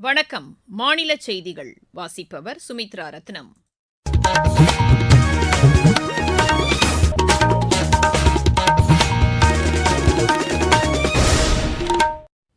வணக்கம். மாநில செய்திகள். வாசிப்பவர் சுமித்ரா ரத்னம்.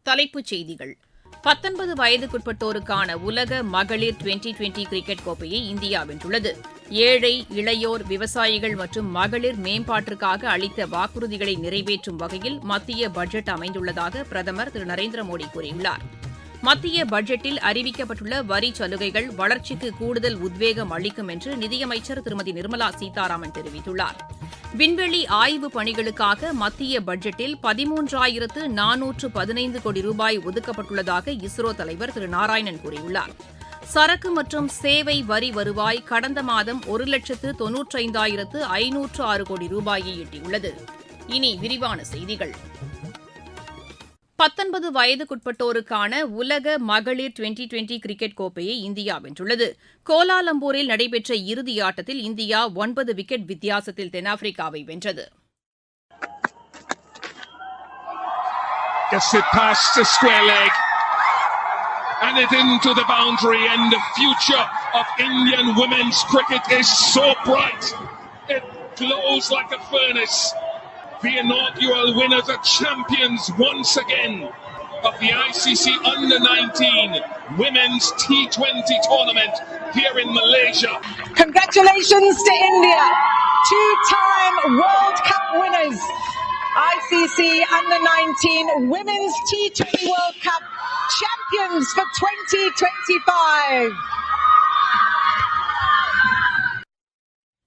தலைப்புச் செய்திகள். பத்தொன்பது வயதுக்குட்பட்டோருக்கான உலக மகளிர் டுவெண்டி டுவெண்டி கிரிக்கெட் கோப்பையை இந்தியா வென்றுள்ளது. ஏழை இளையோர் விவசாயிகள் மற்றும் மகளிர் மேம்பாட்டிற்காக அளித்த வாக்குறுதிகளை நிறைவேற்றும் வகையில் மத்திய பட்ஜெட் அமைந்துள்ளதாக பிரதமர் திரு நரேந்திர மோடி கூறியுள்ளார். மத்திய பட்ஜெட்டில் அறிவிக்கப்பட்டுள்ள வரி சலுகைகள் வளர்ச்சிக்கு கூடுதல் உத்வேகம் அளிக்கும் என்று நிதியமைச்சர் திருமதி நிர்மலா சீதாராமன் தெரிவித்துள்ளார். விண்வெளி ஆய்வு பணிகளுக்காக மத்திய பட்ஜெட்டில் பதிமூன்றாயிரத்து நானூற்று பதினைந்து கோடி ரூபாய் ஒதுக்கப்பட்டுள்ளதாக இஸ்ரோ தலைவர் திரு நாராயணன் கூறியுள்ளார். சரக்கு மற்றும் சேவை வரி வருவாய் கடந்த மாதம் ஒரு லட்சத்து தொன்னூற்றைந்தாயிரத்து ஐநூற்று ஆறு கோடி ரூபாயை எட்டியுள்ளது. இனி விரிவான செய்திகள். பத்தொன்பது வயதுக்குட்பட்டோருக்கான உலக மகளிர் டுவெண்டி டுவெண்டி கிரிக்கெட் கோப்பையை இந்தியா வென்றுள்ளது கோலாலம்பூரில் நடைபெற்ற இறுதி ஆட்டத்தில் இந்தியா ஒன்பது விக்கெட் வித்தியாசத்தில் தென்னாப்பிரிக்காவை வென்றது Gets it past the square leg. And it into the boundary, and the future of Indian women's cricket is so bright. It glows like a furnace. The inaugural winners are champions once again of the ICC Under 19 Women's T20 tournament here in Malaysia. Congratulations to India, two time World Cup winners. ICC Under 19 Women's T20 World Cup champions for 2025.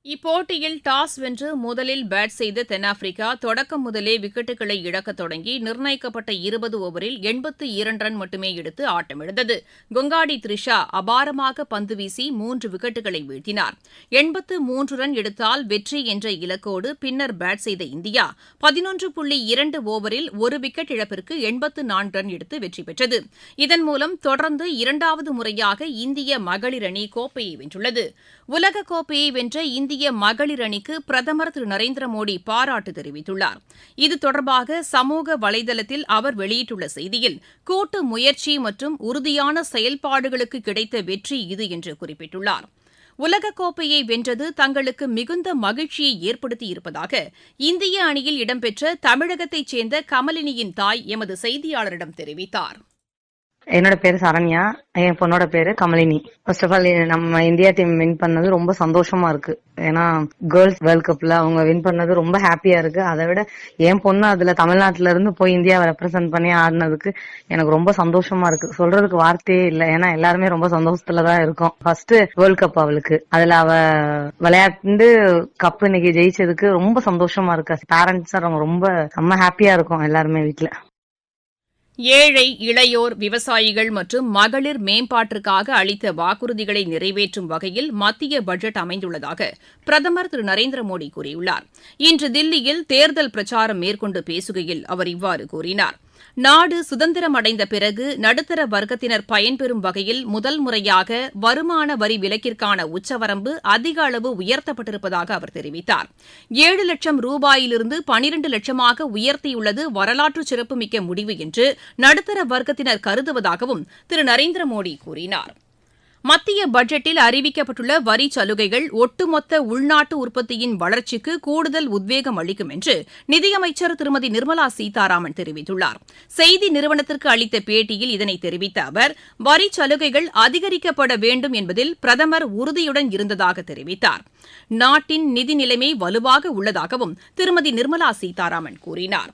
இப்போட்டியில் toss வென்று முதலில் bad செய்த தென்னாப்பிரிக்கா தொடக்கம் முதலே விக்கெட்டுகளை இழக்கத் தொடங்கி நிர்ணயிக்கப்பட்ட இருபது ஓவரில் எண்பத்து இரண்டு ரன் மட்டுமே எடுத்து ஆட்டமிழந்தது கொங்காடி த்ரிஷா அபாரமாக பந்து வீசி மூன்று விக்கெட்டுகளை வீழ்த்தினார். எண்பத்து மூன்று ரன் எடுத்தால் வெற்றி என்ற இலக்கோடு பின்னர் பேட் செய்த இந்தியா பதினொன்று புள்ளி இரண்டு ஓவரில் ஒரு விக்கெட் இழப்பிற்கு எண்பத்து நான்கு ரன் எடுத்து வெற்றி பெற்றது. இதன் மூலம் தொடர்ந்து இரண்டாவது முறையாக இந்திய மகளிர் அணி கோப்பையை வென்றுள்ளது. உலகக்கோப்பையை வென்ற இந்திய மகளிர் அணிக்கு பிரதமர் திரு நரேந்திர மோடி பாராட்டு தெரிவித்துள்ளார். இது தொடர்பாக சமூக வலைதளத்தில் அவர் வெளியிட்டுள்ள செய்தியில் கூட்டு முயற்சி மற்றும் உறுதியான செயல்பாடுகளுக்கு கிடைத்த வெற்றி இது என்று குறிப்பிட்டுள்ளார். உலகக்கோப்பையை வென்றது தங்களுக்கு மிகுந்த மகிழ்ச்சியை ஏற்படுத்தியிருப்பதாக இந்திய அணியில் இடம்பெற்ற தமிழகத்தைச் சேர்ந்த கமலினியின் தாய் எமது செய்தியாளரிடம் தெரிவித்தார். என்னோட பேரு சரண்யா. என் பொண்ணோட பேரு கமலினி. ஃபர்ஸ்ட் ஆஃப் ஆல் நம்ம இந்தியா டீம் வின் பண்ணது ரொம்ப சந்தோஷமா இருக்கு. ஏன்னா கேர்ள்ஸ் வேர்ல்ட் கப்ல அவங்க வின் பண்ணது ரொம்ப ஹாப்பியா இருக்கு. அதை விட என் பொண்ணு அதுல தமிழ்நாட்டுல இருந்து போய் இந்தியாவை ரெப்ரசென்ட் பண்ணி ஆடினதுக்கு எனக்கு ரொம்ப சந்தோஷமா இருக்கு. சொல்றதுக்கு வார்த்தையே இல்லை. ஏன்னா எல்லாருமே ரொம்ப சந்தோஷத்துல தான் இருக்கோம். ஃபர்ஸ்ட் வேர்ல்ட் கப் அவளுக்கு. அதுல அவ விளையாண்டு கப் இன்னைக்கு ஜெயிச்சதுக்கு ரொம்ப சந்தோஷமா இருக்கு. பேரண்ட்ஸ் ரொம்ப ரொம்ப ஹாப்பியா இருக்கும் எல்லாருமே வீட்டுல ஏழை இளையோர் விவசாயிகள் மற்றும் மகளிர் மேம்பாட்டிற்காக அளித்த வாக்குறுதிகளை நிறைவேற்றும் வகையில் மத்திய பட்ஜெட் அமைந்துள்ளதாக பிரதமர் திரு நரேந்திர மோடி கூறியுள்ளார். இன்று தில்லியில் தேர்தல் பிரச்சாரம் மேற்கொண்டு பேசுகையில் அவர் இவ்வாறு கூறினார். நாடு சுதந்திரம் அடைந்த பிறகு நடுத்தர வர்க்கத்தினர் பயன்பெறும் வகையில் முதல் முறையாக வருமான வரி விலக்கிற்கான உச்சவரம்பு அதிக அளவு உயர்த்தப்பட்டிருப்பதாக அவர் தெரிவித்தார். ஏழு லட்சம் ரூபாயிலிருந்து பனிரண்டு லட்சமாக உயர்த்தியுள்ளது வரலாற்று சிறப்புமிக்க முடிவு என்று நடுத்தர வர்க்கத்தினர் கருதுவதாகவும் திரு நரேந்திர மோடி கூறினார். மத்திய பட்ஜெட்டில் அறிவிக்கப்பட்டுள்ள வரி சலுகைகள் ஒட்டுமொத்த உள்நாட்டு உற்பத்தியின் வளர்ச்சிக்கு கூடுதல் உத்வேகம் அளிக்கும் என்று நிதியமைச்சர் திருமதி நிர்மலா சீதாராமன் தெரிவித்துள்ளார். செய்தி நிறுவனத்திற்கு அளித்த பேட்டியில் இதனை தெரிவித்த அவர் வரி சலுகைகள் அதிகரிக்கப்பட வேண்டும் என்பதில் பிரதமர் உறுதியுடன் இருந்ததாக தெரிவித்தார். நாட்டின் நிதி நிலைமை வலுவாக உள்ளதாகவும் திருமதி நிர்மலா சீதாராமன் கூறினார்.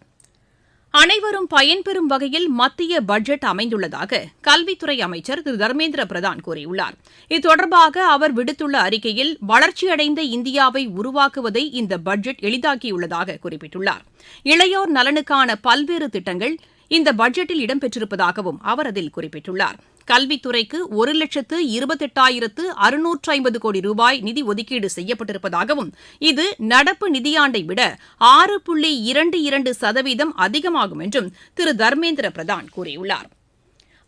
அனைவரும் பயன்பெறும் வகையில் மத்திய பட்ஜெட் அமைந்துள்ளதாக கல்வித்துறை அமைச்சர் திரு. தர்மேந்திர பிரதான் கூறியுள்ளார். இது தொடர்பாக அவர் விடுத்துள்ள அறிக்கையில் வளர்ச்சியடைந்த இந்தியாவை உருவாக்குவதை இந்த பட்ஜெட் எளிதாக்கியுள்ளதாக குறிப்பிட்டுள்ளார். இளையோர் நலனுக்கான பல்வேறு திட்டங்கள் இந்த பட்ஜெட்டில் இடம்பெற்றிருப்பதாகவும் அவர் அதில் குறிப்பிட்டுள்ளார். கல்வித்துறைக்கு ஒரு லட்சத்து இருபத்தெட்டாயிரத்து அறுநூற்று ஐம்பது கோடி ரூபாய் நிதி ஒதுக்கீடு செய்யப்பட்டிருப்பதாகவும் இது நடப்பு நிதியாண்டை விட ஆறு புள்ளி இரண்டு இரண்டு சதவீதம் அதிகமாகும் என்றும் திரு தர்மேந்திர பிரதான் கூறியுள்ளார்.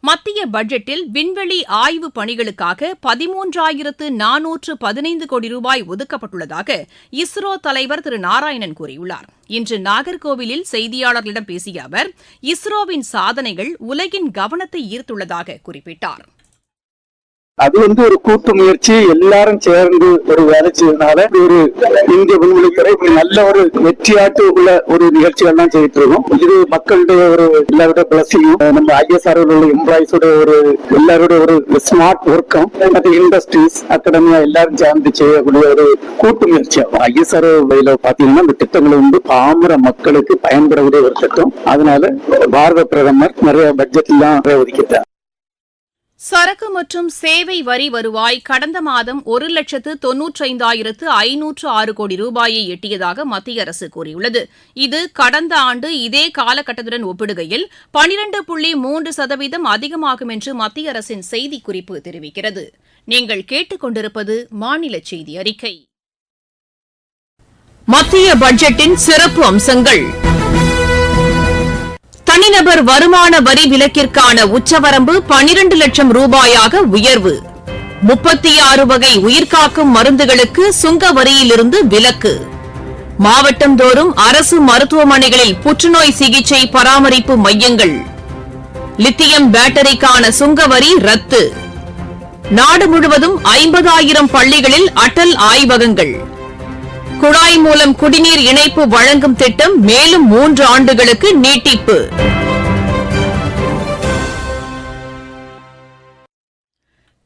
மத்திய பட்ஜெட்டில் விண்வெளி ஆய்வு பணிகளுக்காக பதிமூன்றாயிரத்து நானூற்று பதினைந்து கோடி ரூபாய் ஒதுக்கப்பட்டுள்ளதாக இஸ்ரோ தலைவர் திரு நாராயணன் கூறியுள்ளார். இன்று நாகர்கோவிலில் செய்தியாளர்களிடம் பேசிய அவர் இஸ்ரோவின் சாதனைகள் உலகின் கவனத்தை ஈர்த்துள்ளதாக குறிப்பிட்டார். அது வந்து ஒரு கூட்டு முயற்சி. எல்லாரும் சேர்ந்து ஒரு வேலை செய்யறதுனால இது ஒரு இந்திய விண்வெளித்துறை நல்ல ஒரு வெற்றியாட்டு உள்ள ஒரு நிகழ்ச்சிகள் தான் செய்யிட்டு இருக்கோம் இது மக்களுடைய ஒரு எல்லாருடைய பிளஸிங்கும் நம்ம ஐஎஸ்ஆர் உள்ள எம்ப்ளாயிஸோட ஒரு எல்லாருடைய ஒரு ஸ்மார்ட் ஒர்க்கும் மற்ற இண்டஸ்ட்ரீஸ் அகாடமியா எல்லாரும் சேர்ந்து செய்யக்கூடிய ஒரு கூட்டு முயற்சி. ஐஎஸ்ஆர் வகையில பாத்தீங்கன்னா இந்த திட்டங்கள் வந்து பாமர மக்களுக்கு பயன்படக்கூடிய ஒரு திட்டம். அதனால பாரத பிரதமர் நிறைய பட்ஜெட்லாம் நிறைய ஒதுக்கிட்டார். சரக்கு மற்றும் சேவை வரி வருவாய் கடந்த மாதம் ஒரு லட்சத்து தொன்னூற்றைந்தாயிரத்து ஐநூற்று ஆறு கோடி ரூபாயை எட்டியதாக மத்திய அரசு கூறியுள்ளது. இது கடந்த ஆண்டு இதே காலகட்டத்துடன் ஒப்பிடுகையில் பனிரண்டு புள்ளி மூன்று சதவீதம் அதிகமாகும் என்று மத்திய அரசின் செய்திக்குறிப்பு தெரிவிக்கிறது. நீங்கள் கேட்டுக்கொண்டிருப்பது மாநில செய்தி அறிக்கை. மத்திய பட்ஜெட்டின் சிறப்பு அம்சங்கள். தனிநபர் வருமான வரி விலக்கிற்கான உச்சவரம்பு பனிரண்டு லட்சம் ரூபாயாக உயர்வு. முப்பத்தி ஆறு வகை உயிர்காக்கும் மருந்துகளுக்கு சுங்க வரியிலிருந்து விலக்கு. மாவட்டந்தோறும் அரசு மருத்துவமனைகளில் புற்றுநோய் சிகிச்சை பராமரிப்பு மையங்கள். லித்தியம் பேட்டரிக்கான சுங்க வரி ரத்து. நாடு முழுவதும் ஐம்பதாயிரம் பள்ளிகளில் அடல் ஆய்வகங்கள். குழாய் மூலம் குடிநீர் இணைப்பு வழங்கும் திட்டம் மேலும் மூன்று ஆண்டுகளுக்கு நீட்டிப்பு.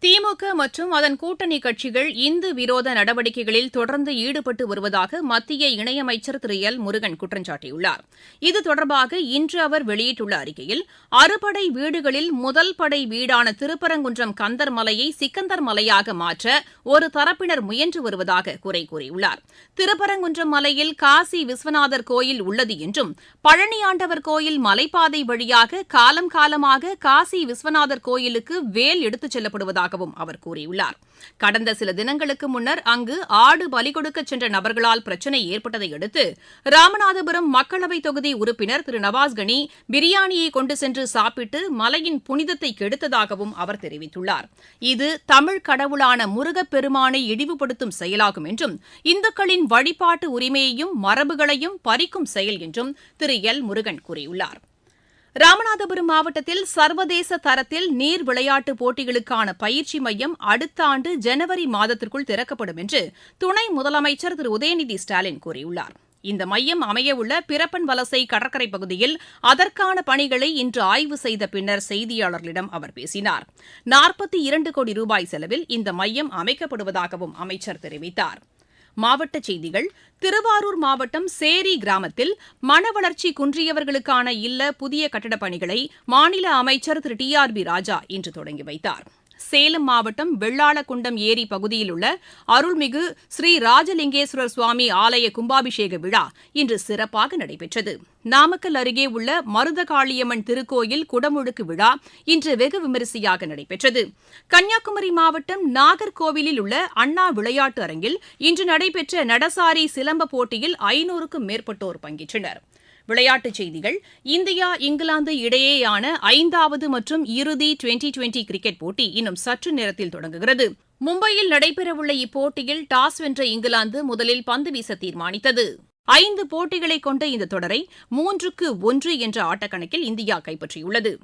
திமுக மற்றும் அதன் கூட்டணி கட்சிகள் இந்து விரோத நடவடிக்கைகளில் தொடர்ந்து ஈடுபட்டு வருவதாக மத்திய இணையமைச்சர் திரு. எல். முருகன் குற்றம் சாட்டியுள்ளார். இது தொடர்பாக இன்று அவர் வெளியிட்டுள்ள அறிக்கையில் அறுபடை வீடுகளில் முதல் படை வீடான திருப்பரங்குன்றம் கந்தர் மலையை சிக்கந்தர் மலையாக மாற்ற ஒரு தரப்பினர் முயன்று வருவதாக குறை கூறியுள்ளார். திருப்பரங்குன்றம் மலையில் காசி விஸ்வநாதர் கோயில் உள்ளது என்றும் பழனியாண்டவர் கோயில் மலைப்பாதை வழியாக காலம் காலமாக காசி விஸ்வநாதர் கோயிலுக்கு வேல் எடுத்துச் செல்லப்படுவதாக செல்லப்படுவதாகவும் அவர் கூறியுள்ளார். கடந்த சில தினங்களுக்கு முன்னர் அங்கு ஆடு பலி கொடுக்க சென்ற நபர்களால் பிரச்சினை ஏற்பட்டதை அடுத்து ராமநாதபுரம் மக்களவைத் தொகுதி உறுப்பினர் திரு நவாஸ் கனி பிரியாணியை கொண்டு சென்று சாப்பிட்டு மலையின் புனிதத்தை கெடுத்ததாகவும் அவர் தெரிவித்துள்ளார். இது தமிழ் கடவுளான முருகப்பெருமானை இழிவுபடுத்தும் செயலாகும் என்றும் இந்துக்களின் வழிபாட்டு உரிமையையும் மரபுகளையும் பறிக்கும் செயல் என்றும் திரு எல் முருகன் கூறியுள்ளாா் ராமநாதபுரம் மாவட்டத்தில் சர்வதேச தரத்தில் நீர் விளையாட்டு போட்டிகளுக்கான பயிற்சி மையம் அடுத்த ஆண்டு ஜனவரி மாதத்திற்குள் திறக்கப்படும் என்று துணை முதலமைச்சர் திரு. உதயநிதி ஸ்டாலின் கூறியுள்ளார். இந்த மையம் அமையவுள்ள பிறப்பன் வலசை கடற்கரை பகுதியில் அதற்கான பணிகளை இன்று ஆய்வு செய்த பின்னர் செய்தியாளர்களிடம் அவர் பேசினார். நாற்பத்தி இரண்டு கோடி ரூபாய் செலவில் இந்த மையம் அமைக்கப்படுவதாகவும் அமைச்சர் தெரிவித்தார். மாவட்டச் செய்திகள். திருவாரூர் மாவட்டம் சேரி கிராமத்தில் மன வளர்ச்சி குன்றியவர்களுக்கான இல்ல புதிய கட்டடப் பணிகளை மாநில அமைச்சர் Thiru T R B Raja இன்று தொடங்கி வைத்தார். சேலம் மாவட்டம் வெள்ளாளகுண்டம் ஏரி பகுதியில் உள்ள அருள்மிகு ஸ்ரீ ராஜலிங்கேஸ்வரர் சுவாமி ஆலய கும்பாபிஷேக விழா இன்று சிறப்பாக நடைபெற்றது. நாமக்கல் அருகே உள்ள மருதகாளியம்மன் திருக்கோயில் குடமுழுக்கு விழா இன்று வெகு விமரிசையாக நடைபெற்றது. கன்னியாகுமரி மாவட்டம் நாகர்கோவிலில் உள்ள அண்ணா விளையாட்டு அரங்கில் இன்று நடைபெற்ற நடசாரி சிலம்ப போட்டியில் ஐநூறுக்கும் மேற்பட்டோர் பங்கேற்றனர். விளையாட்டுச் செய்திகள். இந்தியா இங்கிலாந்து இடையேயான ஐந்தாவது மற்றும் இறுதி டுவெண்டி டுவெண்டி கிரிக்கெட் போட்டி இன்னும் சற்று நேரத்தில் தொடங்குகிறது. மும்பையில் நடைபெறவுள்ள இப்போட்டியில் டாஸ் வென்ற இங்கிலாந்து முதலில் பந்து வீச தீர்மானித்தது. ஐந்து போட்டிகளை கொண்ட இந்த தொடரை மூன்றுக்கு ஒன்று என்ற ஆட்டக்கணக்கில் இந்தியா கைப்பற்றியுள்ளது.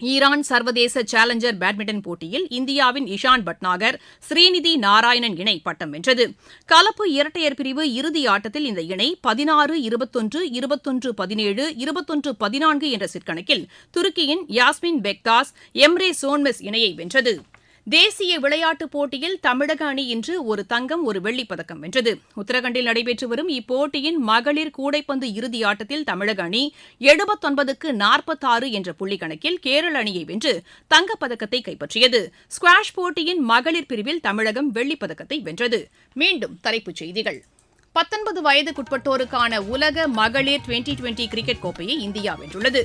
ஈரான் சர்வதேச சேலஞ்சர் பேட்மிண்டன் போட்டியில் இந்தியாவின் இஷான் பட்நாகர் ஸ்ரீநிதி நாராயணன் இணை பட்டம் வென்றது. கலப்பு இரட்டையர் பிரிவு இறுதி ஆட்டத்தில் இந்த இணை பதினாறு இருபத்தொன்று இருபத்தொன்று பதினேழு இருபத்தொன்று பதினான்கு என்ற சிற்கணக்கில் துருக்கியின் யாஸ்மின் பெக்தாஸ் எம்ரே சோன்மெஸ் இணையை வென்றது. தேசிய விளையாட்டுப் போட்டியில் தமிழக அணி இன்று ஒரு தங்கம் ஒரு வெள்ளிப் பதக்கம் வென்றது. உத்தரகண்டில் நடைபெற்று வரும் இப்போட்டியின் மகளிர் கூடைப்பந்து இறுதி ஆட்டத்தில் தமிழக அணி எழுபத்தொன்பதுக்கு நாற்பத்தாறு என்ற புள்ளி கணக்கில் கேரள அணியை வென்று தங்கப்பதக்கத்தை கைப்பற்றியது. ஸ்குவாஷ் போட்டியின் மகளிர் பிரிவில் தமிழகம் வெள்ளிப் பதக்கத்தை வென்றது. மீண்டும் தலைப்புச் செய்திகள். பத்தொன்பது வயதுக்குட்பட்டோருக்கான உலக மகளிர் டுவெண்டி டுவெண்டி கிரிக்கெட் கோப்பையை இந்தியா வென்றுள்ளது.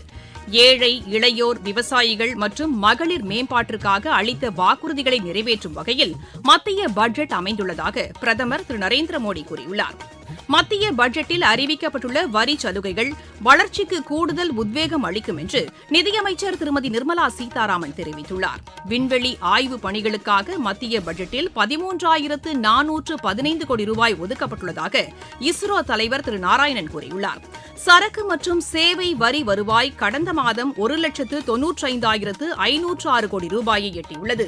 ஏழை இளையோர் விவசாயிகள் மற்றும் மகளிர் மேம்பாட்டிற்காக அளித்த வாக்குறுதிகளை நிறைவேற்றும் வகையில் மத்திய பட்ஜெட் அமைந்துள்ளதாக பிரதமர் திரு நரேந்திர மோடி கூறியுள்ளார். மத்திய பட்ஜெட்டில் அறிவிக்கப்பட்டுள்ள வரி சலுகைகள் வளர்ச்சிக்கு கூடுதல் உத்வேகம் அளிக்கும் என்று நிதியமைச்சர் திருமதி நிர்மலா சீதாராமன் தெரிவித்துள்ளார். விண்வெளி ஆய்வு பணிகளுக்காக மத்திய பட்ஜெட்டில் பதிமூன்றாயிரத்து நானூற்று பதினைந்து கோடி ரூபாய் ஒதுக்கப்பட்டுள்ளதாக இஸ்ரோ தலைவர் திரு நாராயணன் கூறியுள்ளார். சரக்கு மற்றும் சேவை வரி வருவாய் கடந்த மாதம் ஒரு லட்சத்து தொன்னூற்றைந்தாயிரத்து ஐநூற்று ஆறு கோடி ரூபாயை எட்டியுள்ளது.